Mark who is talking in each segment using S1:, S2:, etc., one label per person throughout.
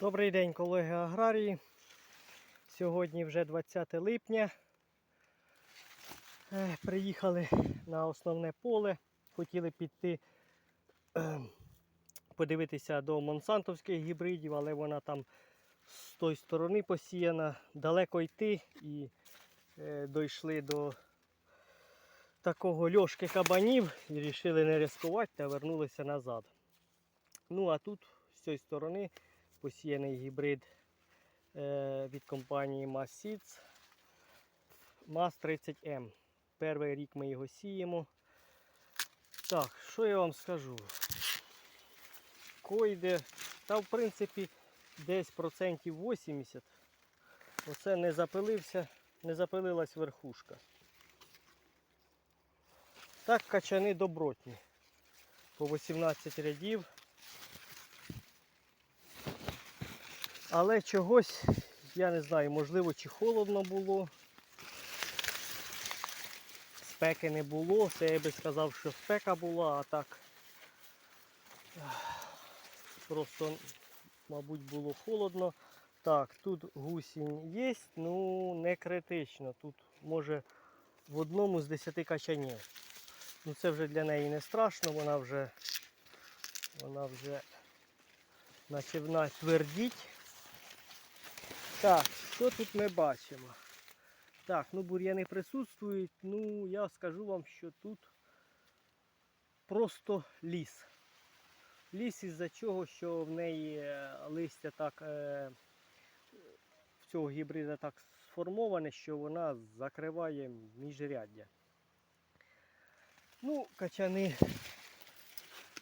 S1: Добрий день, колеги аграрії. Сьогодні вже 20 липня. Е, Приїхали на основне поле. Хотіли піти е, подивитися до монсантовських гібридів, але вона там з тої сторони посіяна. Далеко йти і е, дійшли до такого льошки кабанів і вирішили не ризикувати та вернулися назад. Ну а тут з цієї сторони посіяний гібрид е, від компанії Mass Seeds MAS 30M. Перший рік ми його сіємо. Так, що я вам скажу? Койде, та в принципі десь процентів 80. Оце не запилився, не запилилась верхушка. Так качани добротні. По 18 рядів. Але чогось, я не знаю, можливо, чи холодно було. Спеки не було. Це я би сказав, що спека була, а так просто, мабуть, було холодно. Так, тут гусінь є, ну не критично. Тут може в одному з 10 качанів. Ну це вже для неї не страшно, вона вже вона вже починає твердіть. Так, що тут ми бачимо? Так, ну бур'яни присутствують. Ну, я скажу вам, що тут просто ліс. Ліс із-за чого, що в неї е, листя так е, в цього гібрида так сформоване, що вона закриває міжряддя. Ну, качани,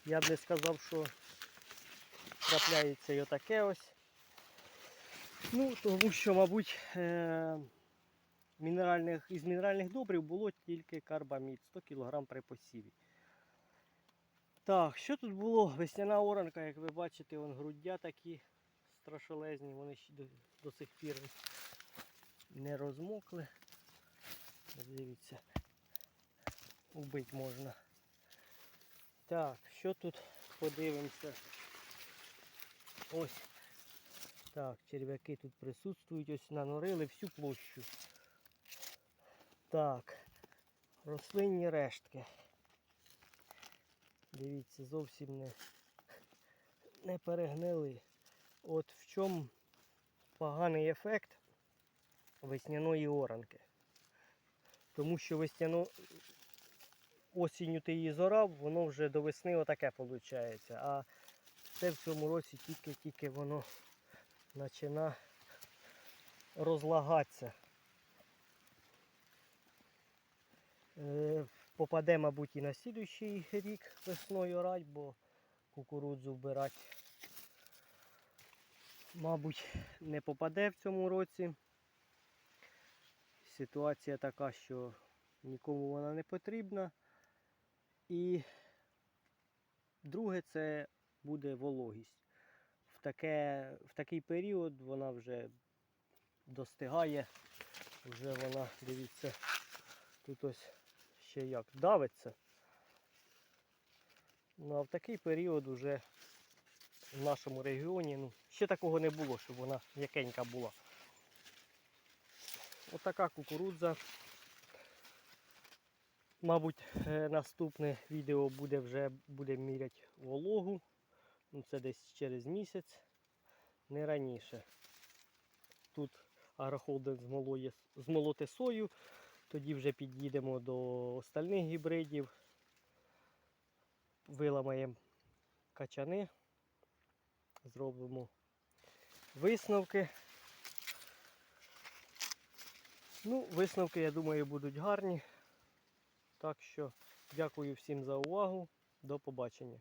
S1: я б не сказав, що трапляється і отаке ось. Ну, тому що, мабуть, е- мінеральних, із мінеральних добрив було тільки карбамід 100 кг при посіві. Так, що тут було? Весняна оранка, як ви бачите, вон груддя такі страшелезні, вони ще до, до сих пір не розмокли. Дивіться, убить можна. Так, що тут подивимося? Ось. Так, черв'яки тут присутствують, ось нанорили всю площу. Так, рослинні рештки. Дивіться, зовсім не, не перегнили. От в чому поганий ефект весняної оранки. Тому що весняну осінню ти її зорав, воно вже до весни отаке виходить. А це в цьому році тільки-тільки воно починає розлагатися. Е, Попаде, мабуть, і на слідуючий рік весною орать, бо кукурудзу вбирати, мабуть, не попаде в цьому році. Ситуація така, що нікому вона не потрібна. І друге це буде вологість. Таке, в такий період вона вже достигає, вже вона, дивіться, тут ось ще як давиться. Ну а в такий період вже в нашому регіоні ну, ще такого не було, щоб вона м'якенька була. Отака кукурудза. Мабуть, е, наступне відео буде вже буде міряти вологу. Ну, Це десь через місяць, не раніше. Тут агрохолдинг змолоє, змолоти сою, тоді вже під'їдемо до остальних гібридів, виламаємо качани, зробимо висновки. Ну, висновки, я думаю, будуть гарні. Так що дякую всім за увагу. До побачення.